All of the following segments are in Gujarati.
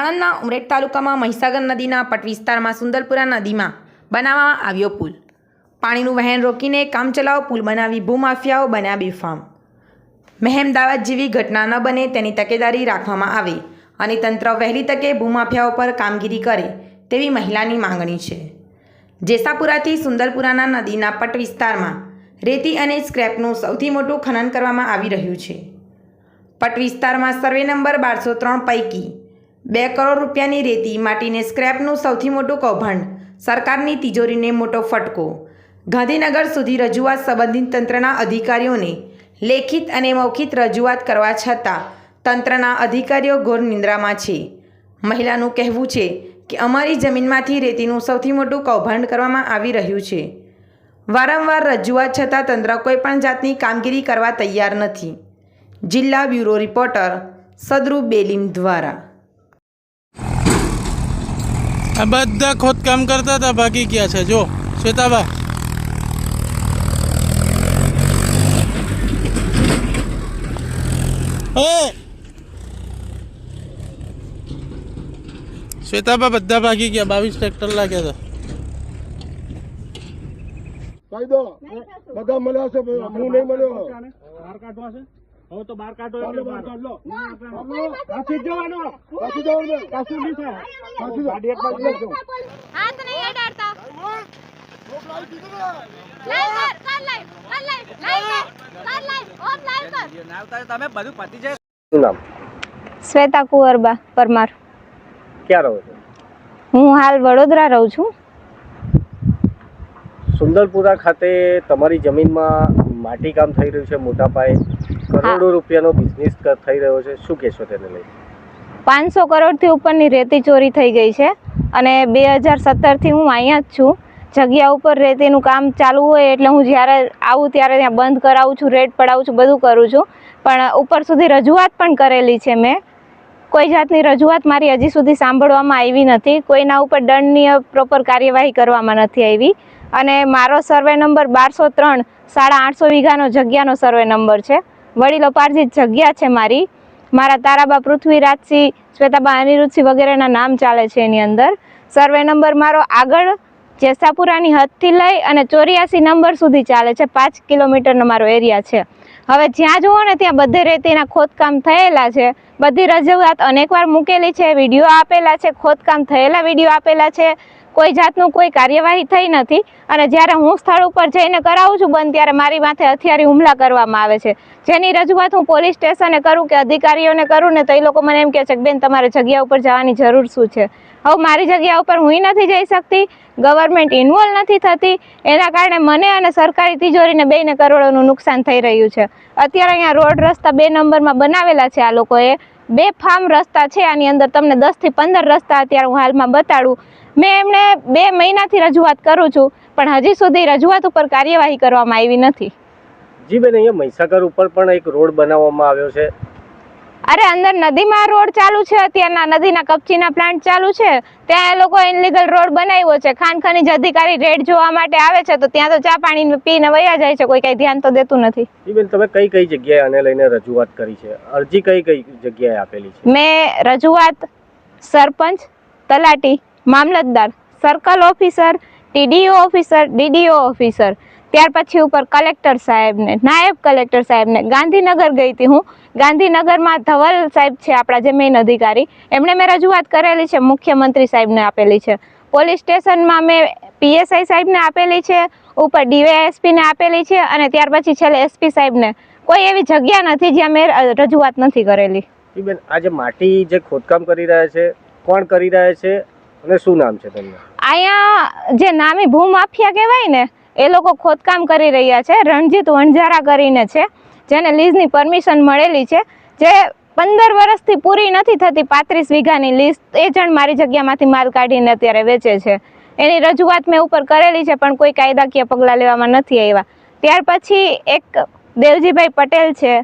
આણંદના ઉમરેઠ તાલુકામાં મહીસાગર નદીના પટ વિસ્તારમાં સુંદરપુરા નદીમાં બનાવવામાં આવ્યો પુલ. પાણીનું વહેણ રોકીને કામચલાઉ પુલ બનાવી ભૂમાફિયાઓ બન્યા બેફામ મહેમદાવાદ જેવી ઘટના ન બને તેની તકેદારી રાખવામાં આવે અને તંત્ર વહેલી તકે ભૂમાફિયાઓ પર કામગીરી કરે તેવી મહિલાની માંગણી છે. જેસાપુરાથી સુંદરપુરાના નદીના પટ વિસ્તારમાં રેતી અને સ્ક્રેપનું સૌથી મોટું ખનન કરવામાં આવી રહ્યું છે. પટ વિસ્તારમાં સર્વે નંબર બારસો ત્રણ પૈકી બે કરોડ રૂપિયાની રેતી માટીને સ્ક્રેપનું સૌથી મોટું કૌભાંડ, સરકારની તિજોરીને મોટો ફટકો. ગાંધીનગર સુધી રજૂઆત સંબંધિત તંત્રના અધિકારીઓને લેખિત અને મૌખિત રજૂઆત કરવા છતાં તંત્રના અધિકારીઓ ઘોર નિંદ્રામાં છે. મહિલાનું કહેવું છે કે અમારી જમીનમાંથી રેતીનું સૌથી મોટું કૌભાંડ કરવામાં આવી રહ્યું છે. વારંવાર રજૂઆત છતાં તંત્ર કોઈપણ જાતની કામગીરી કરવા તૈયાર નથી. જિલ્લા બ્યુરો રિપોર્ટર સદરૂ બેલીમ દ્વારા. આ બધા ખોદકામ કરતા હતા ભાગી ગયા છે જો શ્વેતાબા એ શ્વેતાબા બધા ભાગી ગયા બાવીસ ટ્રેક્ટર લાગ્યા હતા કહી દો બધા મળ્યા છે ભાઈ, હું નહીં મળ્યો બહાર કાઢવા છે હવે તો બાર કાઢો એટલે બાર કાઢો. કાઢ જવાનો પાછી જવાનો જવાનું. નહીં થાય પાછી ગાડી એક બાજુ લેજો હાથ નહીં અડાડતા. શ્વેતા કુંવરબા પરમાર. ક્યાં રહો છો? હું હાલ વડોદરા રહું છું. સુંદરપુરા ખાતે તમારી જમીનમાં માટી કામ થઈ રહ્યું છે મોટા પાયે. કરોડો રૂપિયાનો બિઝનેસ થઈ રહ્યો છે. શું કહેશો તેને લઈને પાંચસો કરોડથી ઉપરની રેતી ચોરી થઈ ગઈ છે અને બે હજાર સત્તરથી હું અહીંયા જ છું. જગ્યા ઉપર રેતીનું કામ ચાલુ હોય એટલે હું જ્યારે આવું ત્યારે ત્યાં બંધ કરાવું છું રેડ પડાવું છું બધું કરું છું. પણ ઉપર સુધી રજૂઆત પણ કરેલી છે મેં. કોઈ જાતની રજૂઆત મારી હજી સુધી સાંભળવામાં આવી નથી. કોઈના ઉપર દંડનીય પ્રોપર કાર્યવાહી કરવામાં નથી આવી. અને મારો સર્વે નંબર બારસો ત્રણ સાડા આઠસો વીઘાનો જગ્યાનો સર્વે નંબર છે. વડીલો પાર્જિત જગ્યા છે મારી. મારા તારાબા પૃથ્વીરાજસિંહ, શ્વેતાબા અનિરુદ્ધસિંહ વગેરેના નામ ચાલે છે એની અંદર. સર્વે નંબર મારો આગળ જેસાપુરાની હદથી લઈ અને ચોર્યાસી નંબર સુધી ચાલે છે. પાંચ કિલોમીટરનો મારો એરિયા છે. હવે જ્યાં જુઓ ને ત્યાં બધે રેતીના ખોદકામ થયેલા છે. બધી રજૂઆત અનેકવાર મૂકેલી છે, વીડિયો આપેલા છે, ખોદકામ થયેલા વીડિયો આપેલા છે. કોઈ જાતનું કોઈ કાર્યવાહી થઈ નથી. અને જ્યારે હું સ્થળ ઉપર જઈને કરાવું છું બંધ, ત્યારે મારી માથે હથિયારી હુમલા કરવામાં આવે છે. જેની રજૂઆત હું પોલીસ સ્ટેશને કરું કે અધિકારીઓને કરું ને તો એ લોકો મને એમ કહે છે કે બેન, તમારે જગ્યા ઉપર જવાની જરૂર શું છે? હવે મારી જગ્યા ઉપર હું નથી જઈ શકતી, ગવર્મેન્ટ ઇન્વોલ્વ નથી થતી, એના કારણે મને અને સરકારી તિજોરીને બેને કરોડોનું નુકસાન થઈ રહ્યું છે. અત્યારે અહીંયા રોડ રસ્તા બે નંબરમાં બનાવેલા છે આ લોકોએ. બે ફાર્મ રસ્તા છે આની અંદર, તમને દસથી પંદર રસ્તા અત્યારે હું હાલમાં બતાડું. મેં એમને બે મહિનાથી રજૂઆત કરું છું પણ હજી સુધી રજૂઆત ઉપર કાર્યવાહી કરવામાં આવી નથી. જી બેન અહીંયા મહીસાગર ઉપર પણ એક રોડ બનાવવામાં આવ્યો છે. અરે અંદર નદીમાં રોડ ચાલુ છે અત્યારના નદીના કપચીના પ્લાન્ટ ચાલુ છે. ત્યાં એ લોકો ઇનલીગલ રોડ બનાવ્યો છે. ખાન ખનીજ અધિકારી રેડ જોવા માટે આવે છે તો ત્યાં તો ચા પાણી પીને વયા જાય છે કોઈ કઈ ધ્યાન તો દેતું નથી. જી બેન તમે કઈ કઈ જગ્યાએ આને લઈને રજૂઆત કરી છે? અરજી કઈ કઈ જગ્યાએ આપેલી છે? મેં રજૂઆત સરપંચ તલાટી મામલતદાર, circle officer, TDO officer, DDO officer. ત્યાર પછી ઉપર કલેક્ટર સાહેબને, નાયબ કલેક્ટર સાહેબને. ગાંધીનગર ગઈ હતી હું. ગાંધીનગરમાં ધવલ સાહેબ છે આપણા જે મેઇન અધિકારી. એમણે મેં રજૂઆત કરેલી છે, મુખ્યમંત્રી સાહેબને આપેલી છે. પોલીસ સ્ટેશનમાં મેં પીએસઆઈ સાહેબને આપેલી છે, ઉપર ડીવાયએસપીને આપેલી છે અને ત્યાર પછી છેલ્લે એસપી સાહેબને. કોઈ એવી જગ્યા નથી જ્યાં મેં રજૂઆત નથી કરેલી. બેન, આજે માટી જે ખોદકામ કરી રહ્યા છે, કોણ કરી રહ્યા છે? અને શું નામ છે તમને? અહીંયા જે નામી ભૂમાફિયા કહેવાય ને, એ લોકો ખોદકામ કરી રહ્યા છે. રણજીત વણઝારા કરીને છે, જેને લીઝની પરમિશન મળેલી છે. જે પંદર વર્ષથી પૂરી નથી થતી પાંત્રીસ વીઘાની લીઝ, એ જણ મારી જગ્યામાંથી માલ કાઢીને અત્યારે વેચે છે. એની રજૂઆત મેં ઉપર કરેલી છે, પણ કોઈ કાયદાકીય પગલાં લેવામાં નથી આવ્યા. ત્યાર પછી એક દેવજીભાઈ પટેલ છે,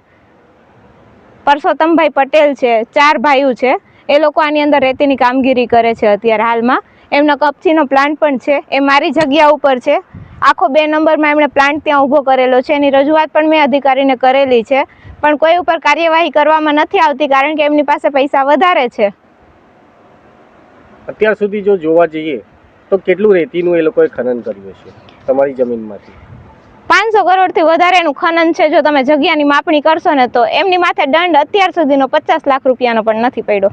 પરસોત્તમભાઈ પટેલ છે, ચાર ભાઈઓ છે. એ લોકો આની અંદર રેતીની કામગીરી કરે છે અત્યારે હાલમાં. એમનો કપચીનો પ્લાન્ટ પણ છે. એ મારી જગ્યા ઉપર છે. આખો બે નંબરમાં એમણે પ્લાન્ટ ત્યાં ઊભો કરેલો છે. એની રજૂઆત પણ મેં અધિકારીને કરેલી છે. પણ કોઈ ઉપર કાર્યવાહી કરવામાં નથી આવતી કારણ કે એમની પાસે પૈસા વધારે છે. અત્યાર સુધી જો જોવા જઈએ તો કેટલું રેતીનું એ લોકોએ ખનન કર્યું છે તમારી જમીનમાંથી? પાંચસો કરોડથી વધારેનું ખનન છે જો તમે જગ્યાની માપણી કરશો ને તો એમની માથે દંડ અત્યાર સુધીનો પચાસ લાખ રૂપિયાનો પણ નથી પડ્યો.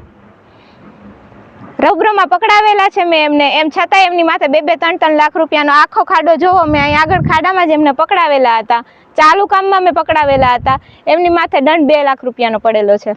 રૌદ્રમાં પકડાવેલા છે મેં એમને. એમ છતાં એમની માથે બે બે ત્રણ ત્રણ લાખ રૂપિયાનો આખો ખાડો જોવો. મેં અહીં આગળ ખાડામાં જ એમને પકડાવેલા હતા. ચાલુ કામમાં મેં પકડાવેલા હતા. એમની માથે દંડ બે લાખ રૂપિયાનો પડેલો છે.